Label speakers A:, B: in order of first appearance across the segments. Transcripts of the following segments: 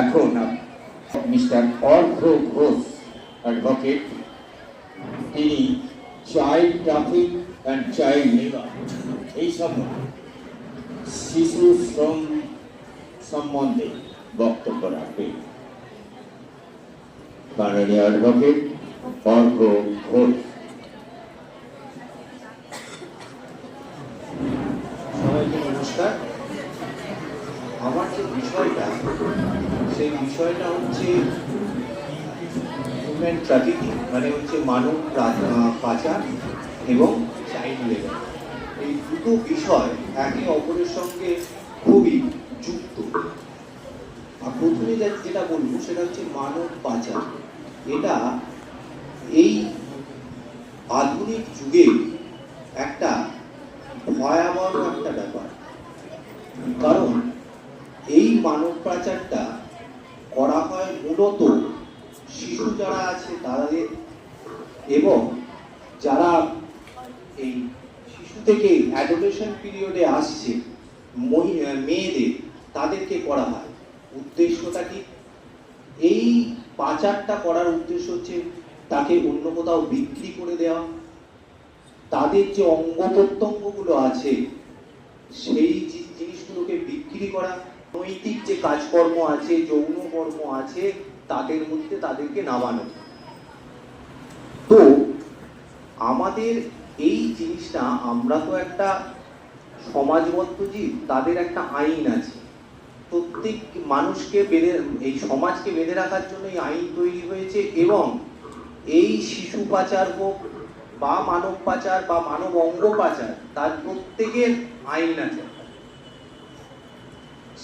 A: এখন mister Arghya Ghosh advocate. তিনি child traffic and child labour. এইসব শিশু শ্রম সম্বন্ধে বক্তব্য রাখবেন মাননীয় অ্যাডভোকেট অর্ঘ্য ঘোষ
B: সবাইকে নমস্কার আমার যে বিষয়টা সেই বিষয়টা হচ্ছে হিউম্যান ট্রাফিকিং মানে হচ্ছে মানব পাচার এবং চাইল্ড লেবার এই দুটো বিষয় একে অপরের সঙ্গে খুবই যুক্ত। আর প্রথমে যেটা বলব, সেটা হচ্ছে মানব পাচার। এটা এই আধুনিক যুগে একটা ভয়াবহ একটা ব্যাপার। কারণ এই মানব পাচারটা করা হয় মূলত শিশু যারা আছে তাদের এবং যারা এই শিশু থেকে অ্যাডোলেশন পিরিয়ডে আসছে মেয়েদের, তাদেরকে করা হয়। উদ্দেশ্যটা কি? এই পাচারটা করার উদ্দেশ্য হচ্ছে তাকে অন্য কোথাও বিক্রি করে দেওয়া। তাদের যে অঙ্গ প্রত্যঙ্গগুলো আছে, সেই জিনিসগুলোকে বিক্রি করা। নৈতিক যে কাজকর্ম আছে, যৌন কর্ম আছে, তাদের মধ্যে তাদেরকে নামানো। তো আমাদের এই জিনিসটা, আমরা তো একটা সমাজবদ্ধ জীব, তাদের একটা আইন আছে। প্রত্যেক মানুষকে বেঁধে, এই সমাজকে বেঁধে রাখার জন্য এই আইন তৈরি হয়েছে এবং এই শিশু পাচার হোক বা মানব পাচার বা মানব অঙ্গ পাচার, তার প্রত্যেকের আইন আছে।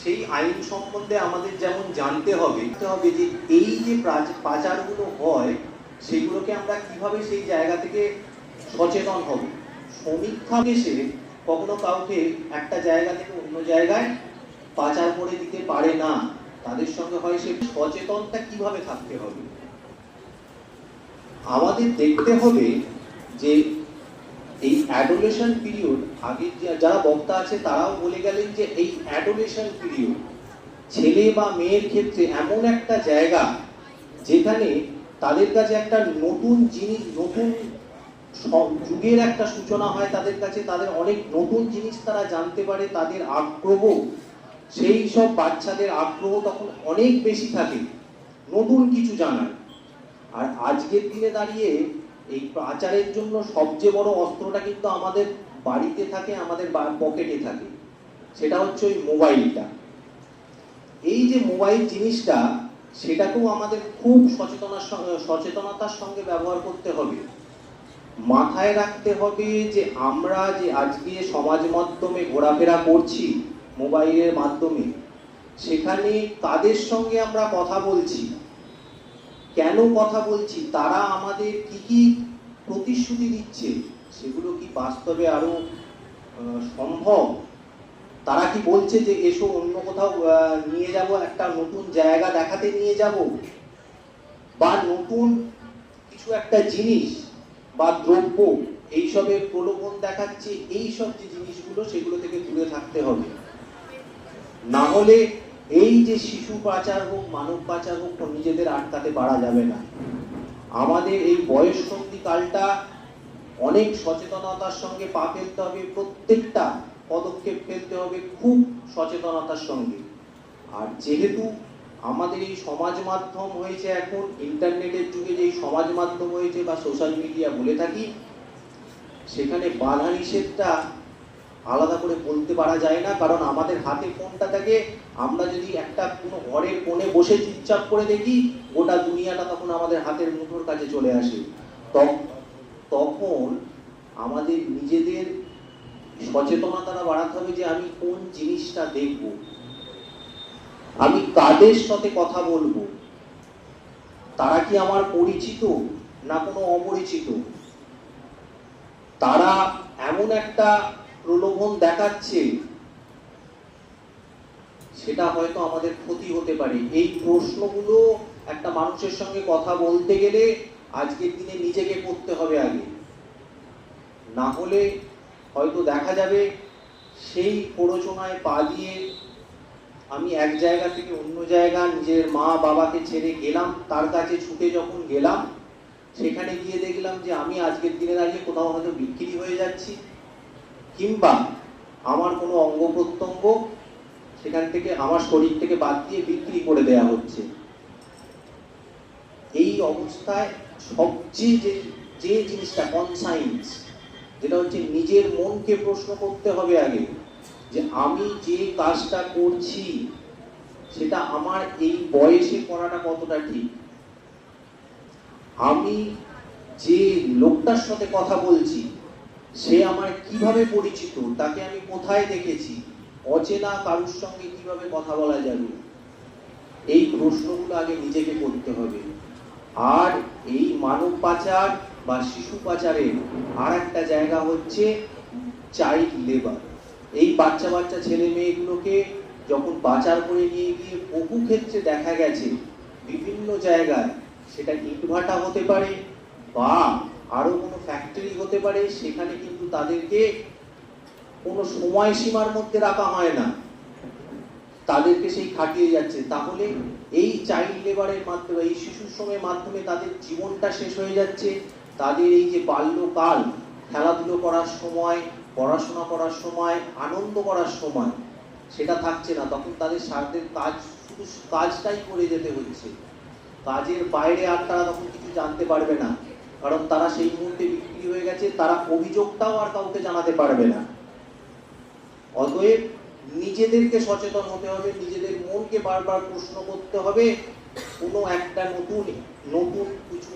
B: সেই আইন সম্বন্ধে আমাদের যেমন জানতে হবে হবে যে এই যে পাচারগুলো হয়, সেগুলোকে আমরা কীভাবে সেই জায়গা থেকে সচেতন হব? সমীক্ষা এসে কখনো কাউকে একটা জায়গা থেকে অন্য জায়গায় পাচার করে দিতে পারে না। তাদের সঙ্গে হয় সে সচেতনতা কীভাবে থাকতে হবে? আমাদের দেখতে হবে যে এই অ্যাডোলেশন পিরিয়ড আগে যারা বক্তা আছে, তারাও বলে গেলেন যে এই অ্যাডোলেশন পিরিয়ড ছেলে বা মেয়ের ক্ষেত্রে এমন একটা জায়গা যেখানে তাদের কাছে একটা নতুন জিনিস, নতুন যুগের একটা সূচনা হয় তাদের কাছে, তাদের অনেক নতুন জিনিস তারা জানতে পারে, তাদের আগ্রহ। সেই সব বাচ্চাদের আগ্রহ তখন অনেক বেশি থাকে, নতুন কিছু জানার। আর আজকের দিনে দাঁড়িয়ে এই পাচারের জন্য সবচেয়ে বড় অস্ত্রটা কিন্তু আমাদের বাড়িতে থাকে, আমাদের পকেটে থাকে। সেটা হচ্ছে ওই মোবাইলটা। এই যে মোবাইল জিনিসটা, সেটাকেও আমাদের খুব সচেতনার সচেতনতার সঙ্গে ব্যবহার করতে হবে। মাথায় রাখতে হবে যে আমরা যে আজকে সমাজ মাধ্যমে ঘোরাফেরা করছি, মোবাইলের মাধ্যমে, সেখানে কাদের সঙ্গে আমরা কথা বলছি। কেন কথা বলছি? তারা আমাদের কি কি প্রতিশ্রুতি দিচ্ছে? সেগুলো কি বাস্তবে আরও সম্ভব? তারা কি বলছে যে এসো অন্য কোথাও নিয়ে যাব, একটা নতুন জায়গা দেখাতে নিয়ে যাব? বা নতুন কিছু একটা জিনিস বা দ্রব্য, এইসবের প্রলোভন দেখাচ্ছে, এইসব যে জিনিসগুলো, সেগুলো থেকে দূরে থাকতে হবে। না হলে এই যে শিশু পাচার হোক, মানব পাচার হোক নিজেদের আটকাতে পারা যাবে না। আমাদের এই বয়স সন্ধি কালটা অনেক সচেতনতার সঙ্গে পা ফেলতে হবে, প্রত্যেকটা পদক্ষেপ ফেলতে হবে খুব সচেতনতার সঙ্গে। আর যেহেতু আমাদের এই সমাজ মাধ্যম হয়েছে এখন, ইন্টারনেটের যুগে যে সমাজ মাধ্যম হয়েছে বা সোশ্যাল মিডিয়া বলে থাকি, সেখানে বাধা নিষেধটা আলাদা করে বলতে পারা যায় না, কারণ আমাদের হাতে ফোনটা থাকে। আমরা যদি একটা কোনো ঘরের কোণে বসে চুপচাপ করে দেখি, গোটা দুনিয়াটা তখন আমাদের হাতের মুঠোর কাছে চলে আসে। তখন আমাদের নিজেদের সচেতনতাটা বাড়াতে হবে যে আমি কোন জিনিসটা দেখব। আমি কাদের সাথে কথা বলব? তারা কি আমার পরিচিত না কোনো অপরিচিত? তারা এমন একটা প্রলোভন দেখাচ্ছে, সেটা হয়তো আমাদের ক্ষতি হতে পারে। এই প্রশ্নগুলো একটা মানুষের সঙ্গে কথা বলতে গেলে আজকের দিনে নিজেকে করতে হবে আগে। না হলে হয়তো দেখা যাবে সেই প্ররোচনায় পা দিয়ে আমি এক জায়গা থেকে অন্য জায়গা নিজের মা বাবাকে ছেড়ে গেলাম, তার কাছে ছুটে যখন গেলাম, সেখানে গিয়ে দেখলাম যে আমি আজকের দিনে দাঁড়িয়ে কোথাও হয়তো বিক্রি হয়ে যাচ্ছি। কিংবা আমার কোনো অঙ্গ প্রত্যঙ্গ সেখান থেকে আমার শরীর থেকে বাদ দিয়ে বিক্রি করে দেয়া হচ্ছে। এই অবস্থায় সবচেয়ে যে যে জিনিসটা কনসাইন্স যেটা হচ্ছে নিজের মনকে প্রশ্ন করতে হবে আগে, যে আমি যে কাজটা করছি, সেটা আমার এই বয়সে করাটা কতটা ঠিক? আমি যে লোকটার সাথে কথা বলছি সে আমার কীভাবে পরিচিত? তাকে আমি কোথায় দেখেছি? অচেনা কারুর সঙ্গে কীভাবে কথা বলা যাবে? এই প্রশ্নগুলো আগে নিজেকে করতে হবে। আর এই মানব পাচার বা শিশু পাচারের আর একটা জায়গা হচ্ছে চাইল্ড লেবার এই বাচ্চা বাচ্চা ছেলে মেয়েগুলোকে যখন পাচার করে নিয়ে গিয়ে বহু ক্ষেত্রে দেখা গেছে, বিভিন্ন জায়গায় সেটা ইটভাটা হতে পারে বা আরও কোনো ফ্যাক্টরি হতে পারে, সেখানে কিন্তু তাদেরকে কোনো সময়সীমার মধ্যে রাখা হয় না। তাদেরকে সেই খাটিয়ে যাচ্ছে। তাহলে এই চাইল্ড লেবারের মাধ্যমে এই শিশু শ্রমের মাধ্যমে তাদের জীবনটা শেষ হয়ে যাচ্ছে। তাদের এই যে বাল্যকাল, খেলাধুলো করার সময়, পড়াশোনা করার সময়, আনন্দ করার সময়, সেটা থাকছে না। তখন তাদের সাথে কাজ, শুধু কাজটাই করে যেতে হচ্ছে। কাজের বাইরে আর তারা তখন কিছু জানতে পারবে না। কারণ তারা সেই মুহূর্তে বিক্রি হয়ে গেছে, তারা অভিযোগটাও আর কাউকে জানাতে পারবে না। অতএব নিজেদেরকে সচেতন হতে হবে, নিজেদের মনকে বারবার প্রশ্ন করতে হবে, কোনো একটা নতুন নতুন কিছু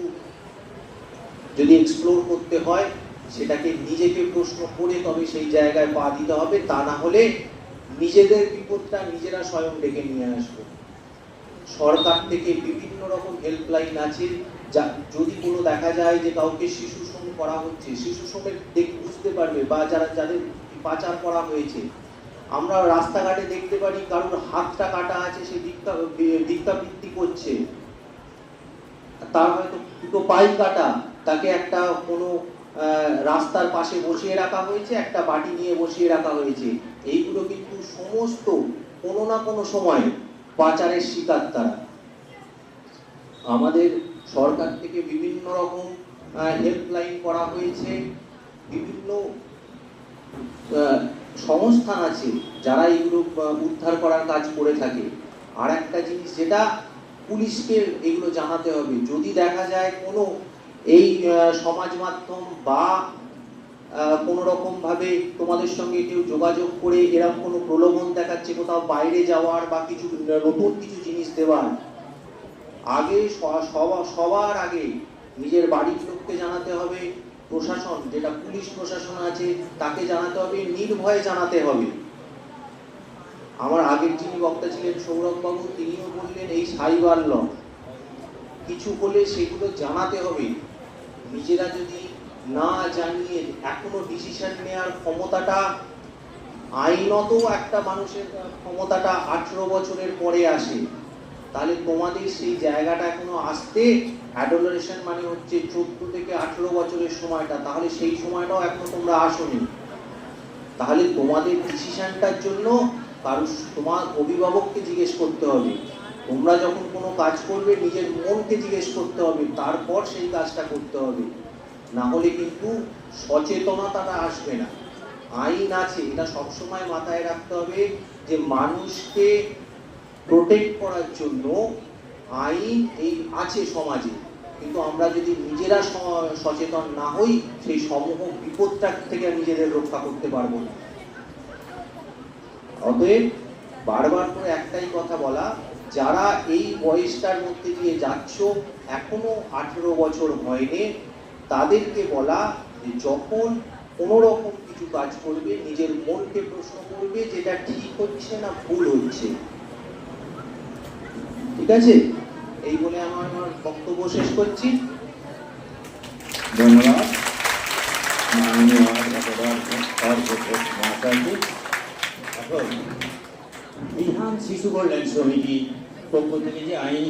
B: যদি এক্সপ্লোর করতে হয়, সেটাকে নিজেকে প্রশ্ন করে তবে সেই জায়গায় পা দিতে হবে, তা না হলে নিজেদের বিপদটা নিজেরা স্বয়ং ডেকে নিয়ে আসবে। সরকার থেকে বিভিন্ন রকম হেল্পলাইন আছে, যা যদি কোনো দেখা যায় যে কাউকে শিশু শ্রম করা হচ্ছে, শিশু শ্রমের দেখ, বুঝতে পারবে বা যারা, যাদের পাচার করা হয়েছে। আমরা রাস্তাঘাটে দেখতে পারি কারোর হাতটা কাটা আছে, সে ভিক্ষা ভিক্ষাবৃত্তি করছে। তার হয়তো দুটো পাই কাটা, তাকে একটা কোনো রাস্তার পাশে বসিয়ে রাখা হয়েছে, একটা বাটি নিয়ে বসিয়ে রাখা হয়েছে। এইগুলো কিন্তু সমস্ত কোনো না কোনো সময় পাচারের শিকার তারা। আমাদের সরকার থেকে বিভিন্ন রকম হেল্পলাইন করা হয়েছে। বিভিন্ন সংস্থান আছে যারা এগুলো উদ্ধার করার কাজ করে থাকে। আর একটা জিনিস যেটা পুলিশকে এগুলো জানাতে হবে। যদি দেখা যায় কোনো এই সমাজ মাধ্যম বা কোনো রকম ভাবে তোমাদের সঙ্গে কেউ যোগাযোগ করে এরকম কোনো প্রলোভন দেখাচ্ছে কোথাও বাইরে যাওয়ার বা কিছু নতুন কিছু জিনিস দেওয়ার? আগে সবার আগে নিজের বাড়ির লোককে জানাতে হবে, প্রশাসন, যেটা পুলিশ প্রশাসন আছে, তাকে জানাতে হবে, নির্ভয়ে জানাতে হবে। আমার আগের যিনি বক্তা ছিলেন সৌরভ বাবু তিনিও বললেন, এই সাইবার ল কিছু হলে সেগুলো জানাতে হবে। নিজেরা যদি না জানিয়ে এখনও ডিসিশন নেওয়ার ক্ষমতাটা, আইনত একটা মানুষের ক্ষমতাটা আঠেরো বছরের পরে আসে। তাহলে তোমাদের সেই জায়গাটা এখনও আসতে অ্যাডোলারেশন মানে হচ্ছে চোদ্দ থেকে আঠেরো বছরের সময়টা। তাহলে সেই সময়টাও এখনও তোমরা আসোনি। তাহলে তোমাদের ডিসিশনটার জন্য কারও তোমার অভিভাবককে জিজ্ঞেস করতে হবে। তোমরা যখন কোনো কাজ করবে, নিজের মনকে জিজ্ঞেস করতে হবে। তারপর সেই কাজটা করতে হবে। না হলে কিন্তু সচেতনতাটা আসবে না। আইন আছে, এটা সবসময় মাথায় রাখতে হবে যে মানুষকে প্রোটেক্ট করার জন্য আইন এই আছে সমাজে। কিন্তু আমরা যদি নিজেরা সচেতন না হই, সেই সমূহ বিপদটা থেকে নিজেদের রক্ষা করতে পারব না। অতএব বারবার করে একটাই কথা বলা, যারা এই বয়সটার মধ্যে দিয়ে যাচ্ছ, এখনও আঠেরো বছর হয়নি তাদেরকে বলা যে যখন কোনো রকম কিছু কাজ করবে, নিজের মনকে প্রশ্ন করবে যেটা ঠিক হচ্ছে না ভুল হচ্ছে। ঠিক আছে? এই বলে আমার আমার বক্তব্য শেষ করছি।
A: ধন্যবাদ। শিশু কল্যাণ সমিতি পক্ষ থেকে যে আইন